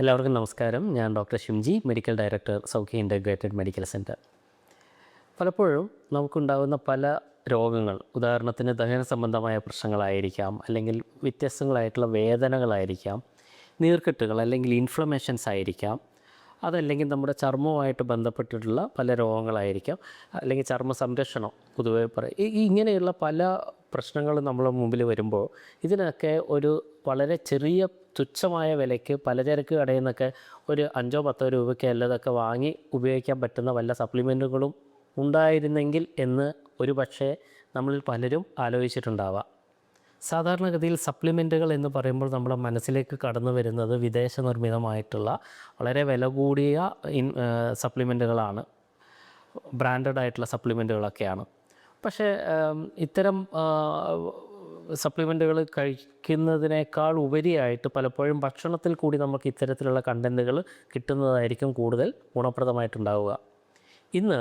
എല്ലാവർക്കും നമസ്കാരം. ഞാൻ doctor Shimji medical director Saukhya integrated medical centre പലപ്പോഴും നമുക്കുണ്ടാകുന്ന പല രോഗങ്ങൾ ഉദാഹരണത്തിന് ദഹന സംബന്ധമായ പ്രശ്നങ്ങളായിരിക്കാം അല്ലെങ്കിൽ വ്യത്യസ്തങ്ങളായിട്ടുള്ള വേദനകളായിരിക്കാം നീർക്കെട്ടുകൾ അല്ലെങ്കിൽ ഇൻഫ്ലമേഷൻസ് ആയിരിക്കാം അതല്ലെങ്കിൽ നമ്മുടെ ചർമ്മവുമായിട്ട് ബന്ധപ്പെട്ടിട്ടുള്ള പല രോഗങ്ങളായിരിക്കാം. അല്ലെങ്കിൽ ചർമ്മ സംരക്ഷണം പൊതുവേ പറയും. ഈ- ഇങ്ങനെയുള്ള പല പ്രശ്നങ്ങൾ നമ്മളെ മുമ്പിൽ വരുമ്പോൾ ഇതിനൊക്കെ ഒരു വളരെ ചെറിയ തുച്ഛമായ വിലയ്ക്ക് പലചരക്ക് കടയിൽ നിന്നൊക്കെ ഒരു അഞ്ചോ പത്തോ രൂപയ്ക്ക് അല്ലതൊക്കെ വാങ്ങി ഉപയോഗിക്കാൻ പറ്റുന്ന വല്ല സപ്ലിമെന്റുകളും ഉണ്ടായിരുന്നെങ്കിൽ എന്ന് ഒരു പക്ഷേ നമ്മളിൽ പലരും ആലോചിച്ചിട്ടുണ്ടാവാം. സാധാരണഗതിയിൽ സപ്ലിമെന്റുകൾ എന്ന് പറയുമ്പോൾ നമ്മുടെ മനസ്സിലേക്ക് കടന്നു വരുന്നത് വിദേശ നിർമ്മിതമായിട്ടുള്ള വളരെ വില കൂടിയ ഇൻ സപ്ലിമെന്റുകളാണ്. ബ്രാൻഡഡ് ആയിട്ടുള്ള സപ്ലിമെന്റുകളൊക്കെയാണ്. പക്ഷേ ഇത്തരം സപ്ലിമെന്റുകൾ കഴിക്കുന്നതിനേക്കാൾ ഉപരിയായിട്ട് പലപ്പോഴും ഭക്ഷണത്തിൽ കൂടി നമുക്ക് ഇത്തരത്തിലുള്ള കണ്ടന്റുകൾ കിട്ടുന്നതായിരിക്കും കൂടുതൽ ഗുണപ്രദമായിട്ടുണ്ടാവുക. ഇന്ന്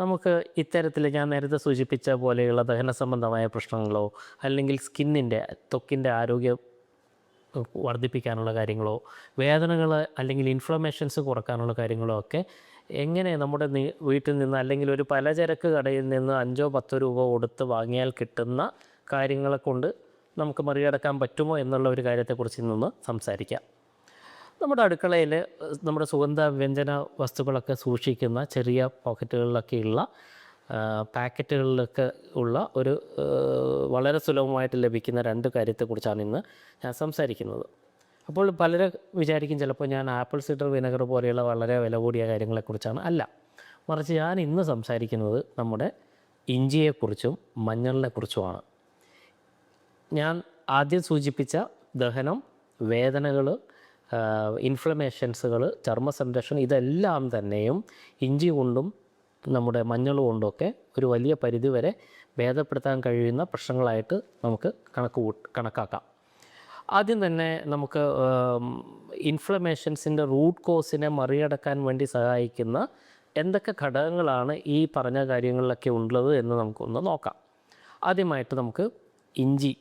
നമുക്ക് ഇത്തരത്തിൽ ഞാൻ നേരത്തെ സൂചിപ്പിച്ച പോലെയുള്ള ദഹന സംബന്ധമായ പ്രശ്നങ്ങളോ അല്ലെങ്കിൽ സ്കിന്നിന്റെ ത്വക്കിന്റെ ആരോഗ്യം വർദ്ധിപ്പിക്കാനുള്ള കാര്യങ്ങളോ വേദനകൾ അല്ലെങ്കിൽ ഇൻഫ്ലമേഷൻസ് കുറക്കാനുള്ള കാര്യങ്ങളോ ഒക്കെ എങ്ങനെ നമ്മുടെ വീട്ടിൽ നിന്ന് അല്ലെങ്കിൽ ഒരു പലചരക്ക് കടയിൽ നിന്ന് അഞ്ചോ പത്തോ രൂപ കൊടുത്ത് വാങ്ങിയാൽ കിട്ടുന്ന കാര്യങ്ങളെ കൊണ്ട് നമുക്ക് മറികടക്കാൻ പറ്റുമോ എന്നുള്ള ഒരു കാര്യത്തെക്കുറിച്ച് ഇന്നൊന്ന് സംസാരിക്കാം. നമ്മുടെ അടുക്കളയിൽ നമ്മുടെ സുഗന്ധ വ്യഞ്ജന വസ്തുക്കളൊക്കെ സൂക്ഷിക്കുന്ന ചെറിയ പോക്കറ്റുകളിലൊക്കെയുള്ള പാക്കറ്റുകളിലൊക്കെ ഉള്ള ഒരു വളരെ സുലഭമായിട്ട് ലഭിക്കുന്ന രണ്ട് കാര്യത്തെക്കുറിച്ചാണ് ഇന്ന് ഞാൻ സംസാരിക്കുന്നത്. അപ്പോൾ പലരും വിചാരിക്കും ചിലപ്പോൾ ഞാൻ ആപ്പിൾ സിഡർ വിനെഗർ പോലെയുള്ള വളരെ വില കൂടിയ കാര്യങ്ങളെക്കുറിച്ചാണ്. അല്ല മറിച്ച് ഞാൻ ഇന്ന് സംസാരിക്കുന്നത് നമ്മുടെ ഇഞ്ചിയെക്കുറിച്ചും മഞ്ഞളിനെക്കുറിച്ചുമാണ്. ഞാൻ ആദ്യം സൂചിപ്പിച്ച ദഹനം വേദനകൾ ഇൻഫ്ലമേഷൻസുകൾ ചർമ്മ സംരക്ഷണം ഇതെല്ലാം തന്നെയും ഇഞ്ചി കൊണ്ടും നമ്മുടെ മഞ്ഞൾ കൊണ്ടുമൊക്കെ ഒരു വലിയ പരിധിവരെ ഭേദപ്പെടുത്താൻ കഴിയുന്ന പ്രശ്നങ്ങളായിട്ട് നമുക്ക് കണക്ക് കണക്കാക്കാം. ആദ്യം തന്നെ നമുക്ക് ഇൻഫ്ലമേഷൻസിന്റെ റൂട്ട് കോസിനെ മറികടക്കാൻ വേണ്ടി സഹായിക്കുന്ന എന്തൊക്കെ ഘടകങ്ങളാണ് ഈ പറഞ്ഞ കാര്യങ്ങളിലൊക്കെ ഉള്ളത് എന്ന് നമുക്കൊന്ന് നോക്കാം. ആദ്യമായിട്ട് നമുക്ക് ഇഞ്ചി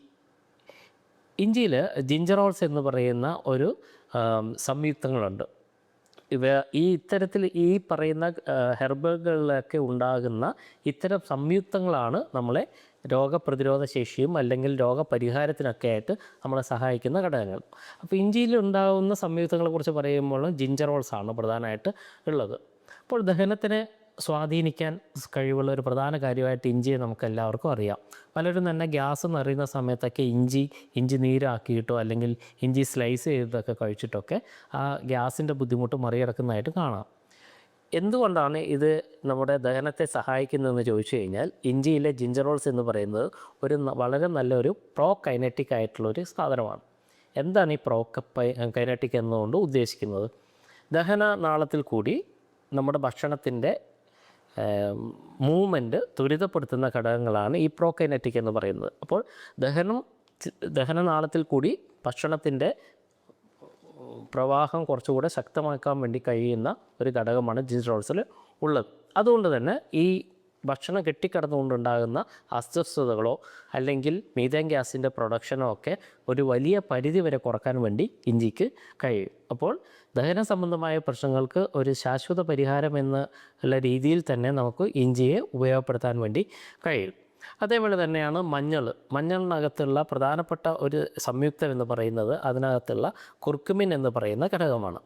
ഇഞ്ചിയിൽ ജിഞ്ചറോൾസ് എന്ന് പറയുന്ന ഒരു സംയുക്തങ്ങളുണ്ട്. ഇവ ഈ ഇത്തരത്തിൽ ഈ പറയുന്ന ഹെർബുകളിലൊക്കെ ഉണ്ടാകുന്ന ഇത്തരം സംയുക്തങ്ങളാണ് നമ്മളെ രോഗപ്രതിരോധ ശേഷിയും അല്ലെങ്കിൽ രോഗപരിഹാരത്തിനൊക്കെ ആയിട്ട് നമ്മളെ സഹായിക്കുന്ന ഘടകങ്ങൾ. അപ്പോൾ ഇഞ്ചിയിൽ ഉണ്ടാകുന്ന സംയുക്തങ്ങളെക്കുറിച്ച് പറയുമ്പോൾ ജിഞ്ചറോൾസ് ആണ് പ്രധാനമായിട്ട് ഉള്ളത്. അപ്പോൾ ദഹനത്തിനെ സ്വാധീനിക്കാൻ കഴിവുള്ള ഒരു പ്രധാന കാര്യമായിട്ട് ഇഞ്ചിയെ നമുക്ക് എല്ലാവർക്കും അറിയാം. പലരും തന്നെ ഗ്യാസ് നിറയുന്ന സമയത്തൊക്കെ ഇഞ്ചി ഇഞ്ചി നീരാക്കിയിട്ടോ അല്ലെങ്കിൽ ഇഞ്ചി സ്ലൈസ് ചെയ്തൊക്കെ കഴിച്ചിട്ടൊക്കെ ആ ഗ്യാസിന്റെ ബുദ്ധിമുട്ട് മറികടക്കുന്നതായിട്ട് കാണാം. എന്തുകൊണ്ടാണ് ഇത് നമ്മുടെ ദഹനത്തെ സഹായിക്കുന്നതെന്ന് ചോദിച്ചു കഴിഞ്ഞാൽ ഇഞ്ചിയിലെ ജിഞ്ചറോൾസ് എന്ന് പറയുന്നത് ഒരു വളരെ നല്ലൊരു പ്രോ കൈനറ്റിക് ആയിട്ടുള്ളൊരു സാധനമാണ്. എന്താണ് ഈ പ്രോ കൈനറ്റിക് എന്നുകൊണ്ട് ഉദ്ദേശിക്കുന്നത്? ദഹന നാളത്തിൽ കൂടി നമ്മുടെ ഭക്ഷണത്തിന്റെ മൂവ്മെന്റ് ത്വരിതപ്പെടുത്തുന്ന ഘടകങ്ങളാണ് ഈ പ്രോക്കൈനറ്റിക് എന്ന് പറയുന്നത്. അപ്പോൾ ദഹനം ദഹനനാളത്തിൽ കൂടി ഭക്ഷണത്തിന്റെ പ്രവാഹം കുറച്ചുകൂടെ ശക്തമാക്കാൻ വേണ്ടി കഴിയുന്ന ഒരു ഘടകമാണ് ജിൻറോൾസിൽ ഉള്ളത്. അതുകൊണ്ട് തന്നെ ഈ ഭക്ഷണം കെട്ടിക്കിടന്നുകൊണ്ടുണ്ടാകുന്ന അസ്വസ്ഥതകളോ അല്ലെങ്കിൽ മീതേൻ ഗ്യാസിന്റെ പ്രൊഡക്ഷനോ ഒക്കെ ഒരു വലിയ പരിധി വരെ കുറയ്ക്കാൻ വേണ്ടി ഇഞ്ചിക്ക് കഴിയും. അപ്പോൾ ദഹന സംബന്ധമായ പ്രശ്നങ്ങൾക്ക് ഒരു ശാശ്വത പരിഹാരം എന്നുള്ള രീതിയിൽ തന്നെ നമുക്ക് ഇഞ്ചിയെ ഉപയോഗപ്പെടുത്താൻ വേണ്ടി കഴിയും. അതേപോലെ തന്നെയാണ് മഞ്ഞൾ. മഞ്ഞളിനകത്തുള്ള പ്രധാനപ്പെട്ട ഒരു സംയുക്തം എന്ന് പറയുന്നത് അതിനകത്തുള്ള കുർക്കുമിൻ എന്ന് പറയുന്ന ഘടകമാണ്.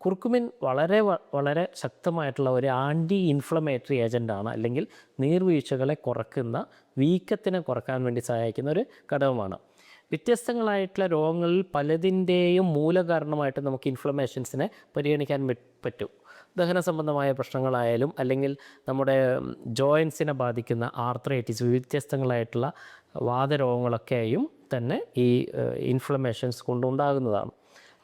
കുർക്കുമിൻ വളരെ വളരെ ശക്തമായിട്ടുള്ള ഒരു ആന്റി ഇൻഫ്ലമേറ്ററി ഏജന്റാണ് അല്ലെങ്കിൽ നീർവീഴ്ചകളെ കുറക്കുന്ന വീക്കത്തിനെ കുറയ്ക്കാൻ വേണ്ടി സഹായിക്കുന്ന ഒരു ഘടകമാണ്. വ്യത്യസ്തങ്ങളായിട്ടുള്ള രോഗങ്ങളിൽ പലതിന്റെയും മൂലകാരണമായിട്ട് നമുക്ക് ഇൻഫ്ലമേഷൻസിനെ പരിഗണിക്കാൻ പറ്റും. ദഹന സംബന്ധമായ പ്രശ്നങ്ങളായാലും അല്ലെങ്കിൽ നമ്മുടെ ജോയിൻസിനെ ബാധിക്കുന്ന ആർത്രൈറ്റിസ് വ്യത്യസ്തങ്ങളായിട്ടുള്ള വാതരോഗങ്ങളൊക്കെയും തന്നെ ഈ ഇൻഫ്ലമേഷൻസ് കൊണ്ടുണ്ടാകുന്നതാണ്.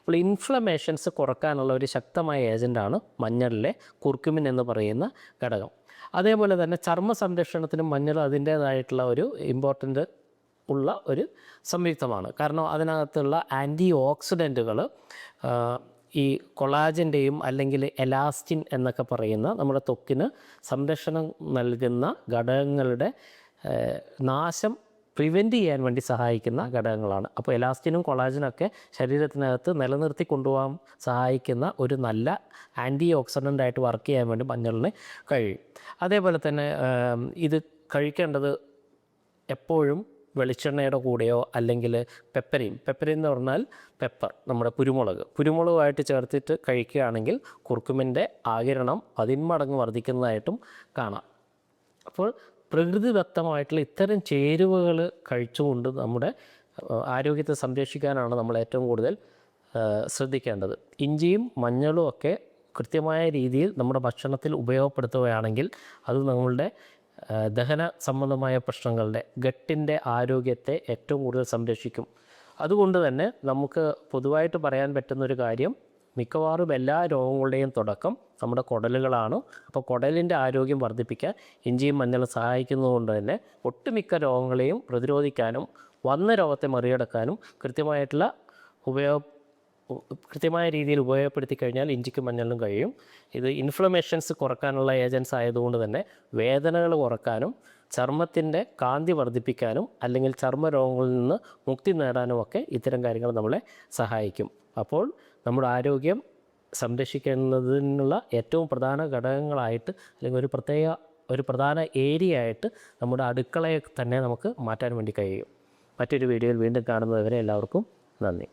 അപ്പോൾ ഇൻഫ്ലമേഷൻസ് കുറക്കാനുള്ള ഒരു ശക്തമായ ഏജന്റാണ് മഞ്ഞളിലെ കുർക്കുമിൻ എന്ന് പറയുന്ന ഘടകം. അതേപോലെ തന്നെ ചർമ്മ സംരക്ഷണത്തിനും മഞ്ഞൾ അതിന്റേതായിട്ടുള്ള ഒരു ഇമ്പോർട്ടന്റ് ഉള്ള ഒരു സംയുക്തമാണ്. കാരണം അതിനകത്തുള്ള ആന്റി ഓക്സിഡന്റുകൾ ഈ കൊളാജന്റെയും അല്ലെങ്കിൽ എലാസ്റ്റിൻ എന്നൊക്കെ പറയുന്ന നമ്മുടെ ത്വക്കിന് സംരക്ഷണം നൽകുന്ന ഘടകങ്ങളുടെ നാശം പ്രിവെന്റ് ചെയ്യാൻ വേണ്ടി സഹായിക്കുന്ന ഘടകങ്ങളാണ്. അപ്പോൾ എലാസ്റ്റിനും കൊളാജിനൊക്കെ ശരീരത്തിനകത്ത് നിലനിർത്തി കൊണ്ടുപോകാൻ സഹായിക്കുന്ന ഒരു നല്ല ആന്റി ഓക്സിഡന്റ് ആയിട്ട് വർക്ക് ചെയ്യാൻ വേണ്ടി മഞ്ഞളിന് കഴിയും. അതേപോലെ തന്നെ ഇത് കഴിക്കേണ്ടത് എപ്പോഴും വെളിച്ചെണ്ണയുടെ കൂടെയോ അല്ലെങ്കിൽ പെപ്പരയും പെപ്പരയും എന്ന് പറഞ്ഞാൽ പെപ്പർ നമ്മുടെ കുരുമുളക്. കുരുമുളകുമായിട്ട് ചേർത്തിട്ട് കഴിക്കുകയാണെങ്കിൽ കുറുക്കുമിന്റെ ആകിരണം പതിന്മടങ്ങ് വർദ്ധിക്കുന്നതായിട്ടും കാണാം. അപ്പോൾ പ്രകൃതിദത്തമായിട്ടുള്ള ഇത്തരം ചേരുവകൾ കഴിച്ചുകൊണ്ട് നമ്മുടെ ആരോഗ്യത്തെ സംരക്ഷിക്കാനാണ് നമ്മൾ ഏറ്റവും കൂടുതൽ ശ്രദ്ധിക്കേണ്ടത്. ഇഞ്ചിയും മഞ്ഞളും ഒക്കെ കൃത്യമായ രീതിയിൽ നമ്മുടെ ഭക്ഷണത്തിൽ ഉപയോഗപ്പെടുത്തുകയാണെങ്കിൽ അത് നമ്മളുടെ ദഹന സംബന്ധമായ പ്രശ്നങ്ങളുടെ ഗട്ടിന്റെ ആരോഗ്യത്തെ ഏറ്റവും കൂടുതൽ സംരക്ഷിക്കും. അതുകൊണ്ട് തന്നെ നമുക്ക് പൊതുവായിട്ട് പറയാൻ പറ്റുന്നൊരു കാര്യം മിക്കവാറും എല്ലാ രോഗങ്ങളുടെയും തുടക്കം നമ്മുടെ കുടലുകളാണ്. അപ്പോൾ കുടലിന്റെ ആരോഗ്യം വർദ്ധിപ്പിക്കാൻ ഇഞ്ചിയും മഞ്ഞളും സഹായിക്കുന്നതുകൊണ്ട് തന്നെ ഒട്ടുമിക്ക രോഗങ്ങളെയും പ്രതിരോധിക്കാനും വന്ന രോഗത്തെ മറികടക്കാനും കൃത്യമായിട്ടുള്ള ഉപയോഗ കൃത്യമായ രീതിയിൽ ഉപയോഗപ്പെടുത്തി കഴിഞ്ഞാൽ ഇഞ്ചിക്കും മഞ്ഞളിനും കഴിയും. ഇത് ഇൻഫ്ലമേഷൻസ് കുറക്കാനുള്ള ഏജൻസ് ആയതുകൊണ്ട് തന്നെ വേദനകൾ കുറക്കാനും ചർമ്മത്തിന്റെ കാന്തി വർദ്ധിപ്പിക്കാനും അല്ലെങ്കിൽ ചർമ്മ രോഗങ്ങളിൽ നിന്ന് മുക്തി നേടാനും ഒക്കെ ഇത്തരം കാര്യങ്ങൾ നമ്മളെ സഹായിക്കും. അപ്പോൾ നമ്മുടെ ആരോഗ്യം സംരക്ഷിക്കുന്നതിനുള്ള ഏറ്റവും പ്രധാന ഘടകങ്ങളായിട്ട് അല്ലെങ്കിൽ ഒരു പ്രത്യേക ഒരു പ്രധാന ഏരിയ ആയിട്ട് നമ്മുടെ അടുക്കളയെ തന്നെ നമുക്ക് മാറ്റാൻ വേണ്ടി കഴിയും. മറ്റൊരു വീഡിയോയിൽ വീണ്ടും കാണുന്നതുവരെ എല്ലാവർക്കും നന്ദി.